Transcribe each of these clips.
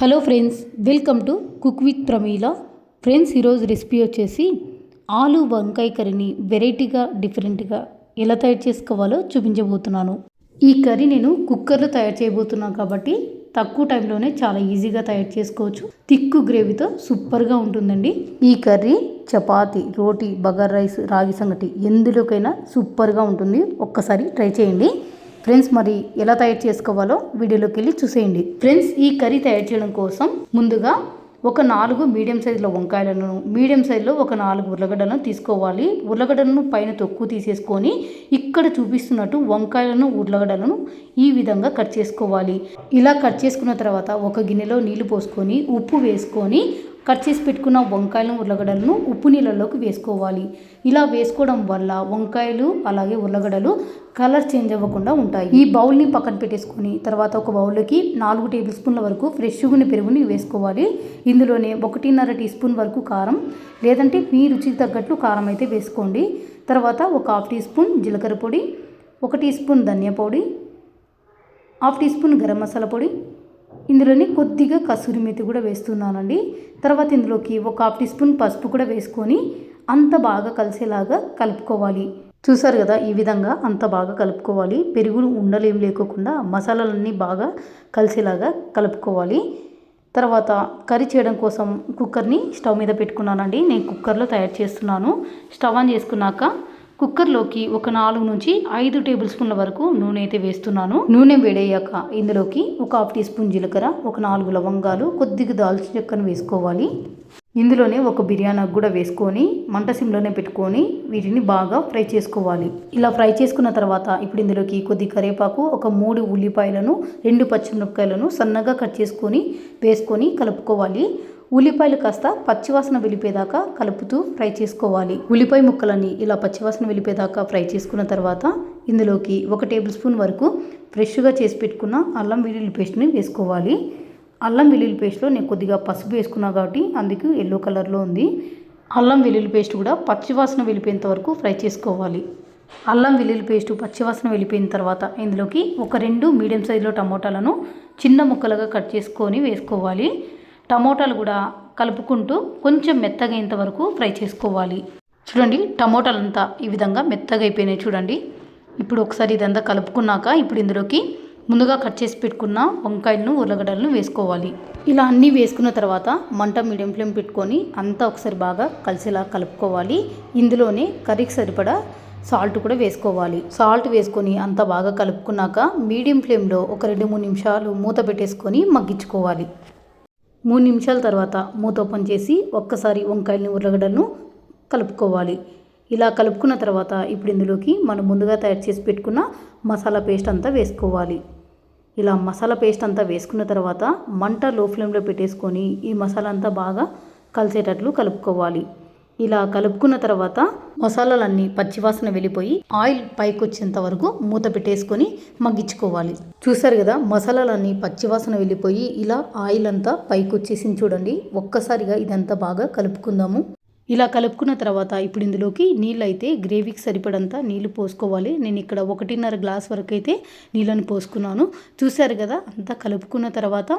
Hello friends welcome to cook with Pramila. Friends ఈరోజు recipe వచ్చేసి ఆలు వంకాయ కర్రీని వెరైటీగా డిఫరెంట్గా ఎలా తయారు చేసుకోవాలో చూపించబోతున్నాను. ఈ కర్రీ నేను కుక్కర్లో తయారు చేయబోతున్నాను కాబట్టి తక్కువ టైంలోనే చాలా ఈజీగా తయారు చేసుకోవచ్చు. తిక్కు గ్రేవీతో సూపర్గా ఉంటుందండి. ఈ కర్రీ చపాతి రోటీ బగర్ రైస్ రాగి సంగటి ఎందులోకైనా సూపర్గా ఉంటుంది. ఒక్కసారి ట్రై చేయండి. ఫ్రెండ్స్ మరి ఎలా తయారు చేసుకోవాలో వీడియోలోకి వెళ్ళి చూసేయండి. ఫ్రెండ్స్ ఈ కర్రీ తయారు చేయడం కోసం ముందుగా ఒక నాలుగు మీడియం సైజులో వంకాయలను మీడియం సైజులో ఒక నాలుగు ఉర్లగడ్డలను తీసుకోవాలి. ఉర్లగడ్డలను పైన తొక్కు తీసేసుకొని ఇక్కడ చూపిస్తున్నట్టు వంకాయలను ఉర్లగడ్డలను ఈ విధంగా కట్ చేసుకోవాలి. ఇలా కట్ చేసుకున్న తర్వాత ఒక గిన్నెలో నీళ్ళు పోసుకొని ఉప్పు వేసుకొని కట్ చేసి పెట్టుకున్న వంకాయలను ఉర్లగడ్డలను ఉప్పు నీళ్ళలోకి వేసుకోవాలి. ఇలా వేసుకోవడం వల్ల వంకాయలు అలాగే ఉర్లగడ్డలు కలర్ చేంజ్ అవ్వకుండా ఉంటాయి. ఈ బౌల్ని పక్కన పెట్టేసుకొని తర్వాత ఒక బౌల్లోకి నాలుగు టేబుల్ స్పూన్ల వరకు ఫ్రెష్గా పెరుగుని వేసుకోవాలి. ఇందులోనే ఒకటిన్నర టీ స్పూన్ వరకు కారం లేదంటే మీ రుచికి తగ్గట్లు కారం అయితే వేసుకోండి. తర్వాత ఒక హాఫ్ టీ స్పూన్ జీలకర్ర పొడి ఒక టీ స్పూన్ ధనియా పొడి half teaspoon garam masala పొడి ఇందులోని కొద్దిగా కసూరి మెతి కూడా వేస్తున్నానండి. తర్వాత ఇందులోకి ఒక హాఫ్ టీ స్పూన్ పసుపు కూడా వేసుకొని అంత బాగా కలిసేలాగా కలుపుకోవాలి. చూసారు కదా ఈ విధంగా అంత బాగా కలుపుకోవాలి. పెరుగులు ఉండలేం లేకోకుండా మసాలాలన్నీ బాగా కలిసేలాగా కలుపుకోవాలి. తర్వాత కర్రీ చేయడం కోసం కుక్కర్ని స్టవ్ మీద పెట్టుకున్నానండి. నేను కుక్కర్లో తయారు చేస్తున్నాను. స్టవ్ ఆన్ చేసుకున్నాక కుక్కర్లోకి ఒక నాలుగు నుంచి ఐదు టేబుల్ స్పూన్ల వరకు నూనె అయితే వేస్తున్నాను. నూనె వేడయ్యాక ఇందులోకి ఒక హాఫ్ టీ స్పూన్ జీలకర్ర ఒక నాలుగు లవంగాలు కొద్దిగా దాల్చిన చెక్కను వేసుకోవాలి. ఇందులోనే ఒక బిర్యానీ కూడా వేసుకొని మంట సిమ్లోనే పెట్టుకొని వీటిని బాగా ఫ్రై చేసుకోవాలి. ఇలా ఫ్రై చేసుకున్న తర్వాత ఇప్పుడు ఇందులోకి కొద్ది కరివేపాకు ఒక మూడు ఉల్లిపాయలను రెండు పచ్చిమిరపకాయలను సన్నగా కట్ చేసుకొని వేసుకొని కలుపుకోవాలి. ఉల్లిపాయలు కాస్త పచ్చివాసన వెలిపేదాకా కలుపుతూ ఫ్రై చేసుకోవాలి. ఉల్లిపాయ ముక్కలని ఇలా పచ్చివాసన వెలిపేదాకా ఫ్రై చేసుకున్న తర్వాత ఇందులోకి ఒక టేబుల్ స్పూన్ వరకు ఫ్రెష్గా చేసి పెట్టుకున్న అల్లం వెల్లుల్లి పేస్ట్ని వేసుకోవాలి. అల్లం వెల్లుల్లి పేస్ట్లో నేను కొద్దిగా పసుపు వేసుకున్నా కాబట్టి అందుకు ఎల్లో కలర్లో ఉంది. అల్లం వెల్లుల్లి పేస్ట్ కూడా పచ్చివాసన వెళ్ళిపోయేంత వరకు ఫ్రై చేసుకోవాలి. అల్లం వెల్లుల్లి పేస్ట్ పచ్చివాసన వెళ్ళిపోయిన తర్వాత ఇందులోకి ఒక రెండు మీడియం సైజులో టమోటాలను చిన్న ముక్కలుగా కట్ చేసుకొని వేసుకోవాలి. టమోటాలు కూడా కలుపుకుంటూ కొంచెం మెత్తగైనంత వరకు ఫ్రై చేసుకోవాలి. చూడండి టమోటాలంతా ఈ విధంగా మెత్తగా అయిపోయినాయి చూడండి. ఇప్పుడు ఒకసారి ఇదంతా కలుపుకున్నాక ఇప్పుడు ఇందులోకి ముందుగా కట్ చేసి పెట్టుకున్న వంకాయలను ఉర్లగడ్డలను వేసుకోవాలి. ఇలా అన్నీ వేసుకున్న తర్వాత మంట మీడియం ఫ్లేమ్ పెట్టుకొని అంతా ఒకసారి బాగా కలిసేలా కలుపుకోవాలి. ఇందులోనే కర్రీకి సరిపడా సాల్ట్ కూడా వేసుకోవాలి. సాల్ట్ వేసుకొని అంతా బాగా కలుపుకున్నాక మీడియం ఫ్లేమ్లో ఒక రెండు మూడు నిమిషాలు మూత పెట్టేసుకొని మగ్గించుకోవాలి. మూడు నిమిషాల తర్వాత మూత ఓపెన్ చేసి ఒక్కసారి వంకాయలని ఉర్లగడ్డలను కలుపుకోవాలి. ఇలా కలుపుకున్న తర్వాత ఇప్పుడు ఇందులోకి మనం ముందుగా తయారు చేసి పెట్టుకున్న మసాలా పేస్ట్ అంతా వేసుకోవాలి. ఇలా మసాలా పేస్ట్ అంతా వేసుకున్న తర్వాత మంట లో ఫ్లేమ్లో పెట్టేసుకొని ఈ మసాలా అంతా బాగా కలిసేటట్లు కలుపుకోవాలి. ఇలా కలుపుకున్న తర్వాత మసాలాలన్నీ పచ్చివాసన వెళ్ళిపోయి ఆయిల్ పైకి వచ్చేంత వరకు మూత పెట్టేసుకొని మగ్గించుకోవాలి. చూసారు కదా మసాలాలన్నీ పచ్చివాసన వెళ్ళిపోయి ఇలా ఆయిల్ అంతా పైకి వచ్చేసింది చూడండి. ఒక్కసారిగా ఇదంతా బాగా కలుపుకుందాము. ఇలా కలుపుకున్న తర్వాత ఇప్పుడు ఇందులోకి నీళ్ళు అయితే గ్రేవీకి సరిపడంతా నీళ్ళు పోసుకోవాలి. నేను ఇక్కడ ఒకటిన్నర గ్లాస్ వరకు అయితే నీళ్ళని పోసుకున్నాను. చూశారు కదా అంతా కలుపుకున్న తర్వాత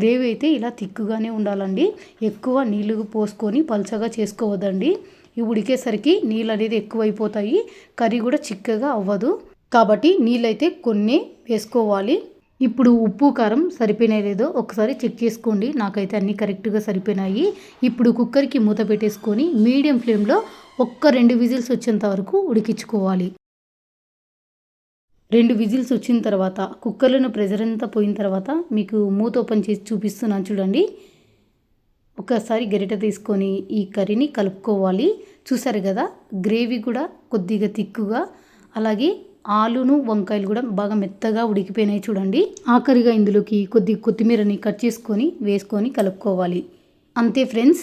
గ్రేవీ అయితే ఇలా తిక్కుగానే ఉండాలండి. ఎక్కువ నీళ్ళు పోసుకొని పలచగా చేసుకోవద్దండి. ఇవి ఉడికేసరికి నీళ్ళు అనేది ఎక్కువైపోతాయి. కర్రీ కూడా చిక్కగా అవ్వదు. కాబట్టి నీళ్ళైతే కొన్ని వేసుకోవాలి. ఇప్పుడు ఉప్పు కారం సరిపోయినాయో లేదో ఒకసారి చెక్ చేసుకోండి. నాకైతే అన్నీ కరెక్ట్గా సరిపోయినాయి. ఇప్పుడు కుక్కర్కి మూత పెట్టేసుకొని మీడియం ఫ్లేమ్లో ఒక్క రెండు విజిల్స్ వచ్చేంత వరకు ఉడికించుకోవాలి. రెండు విజిల్స్ వచ్చిన తర్వాత కుక్కర్లోని ప్రెజర్ అంతా పోయిన తర్వాత మీకు మూత ఓపెన్ చేసి చూపిస్తున్నాను చూడండి. ఒకసారి గరిట తీసుకొని ఈ కర్రీని కలుపుకోవాలి. చూసారు కదా గ్రేవీ కూడా కొద్దిగా తిక్కుగా అలాగే ఆలును వంకాయలు కూడా బాగా మెత్తగా ఉడికిపోయినాయి చూడండి. ఆఖరిగా ఇందులోకి కొద్ది కొత్తిమీరని కట్ చేసుకొని వేసుకొని కలుపుకోవాలి. అంతే ఫ్రెండ్స్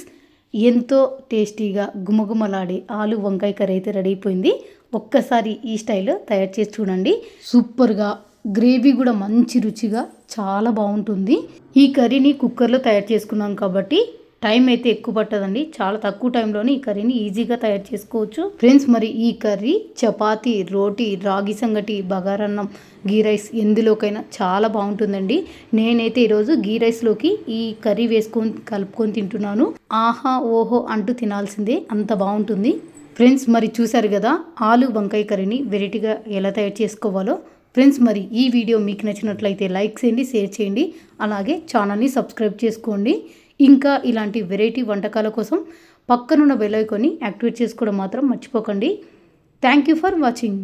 ఎంతో టేస్టీగా గుమగుమలాడే ఆలు వంకాయ కర్రీ అయితే రెడీ అయిపోయింది. ఒక్కసారి ఈ స్టైల్లో తయారు చేసి చూడండి. సూపర్గా గ్రేవీ కూడా మంచి రుచిగా చాలా బాగుంటుంది. ఈ కర్రీని కుక్కర్లో తయారు చేసుకున్నాం కాబట్టి టైం అయితే ఎక్కువ పట్టదండి. చాలా తక్కువ టైంలోనే ఈ కర్రీని ఈజీగా తయారు చేసుకోవచ్చు. ఫ్రెండ్స్ మరి ఈ కర్రీ చపాతీ రోటీ రాగి సంగటి బగారన్నం గీ రైస్ ఎందులోకైనా చాలా బాగుంటుందండి. నేనైతే ఈరోజు గీ రైస్లోకి ఈ కర్రీ వేసుకొని కలుపుకొని తింటున్నాను. ఆహా ఓహో అంటూ తినాల్సిందే. అంత బాగుంటుంది. ఫ్రెండ్స్ మరి చూసారు కదా ఆలు వంకాయ కర్రీని వెరైటీగా ఎలా తయారు చేసుకోవాలో. ఫ్రెండ్స్ మరి ఈ వీడియో మీకు నచ్చినట్లయితే లైక్ చేయండి షేర్ చేయండి. అలాగే ఛానల్ని సబ్స్క్రైబ్ చేసుకోండి. ఇంకా ఇలాంటి వెరైటీ వంటకాల కోసం పక్కనున్న బెల్ ఐకాన్ని యాక్టివేట్ చేసుకోవడం మాత్రం మర్చిపోకండి. Thank you for watching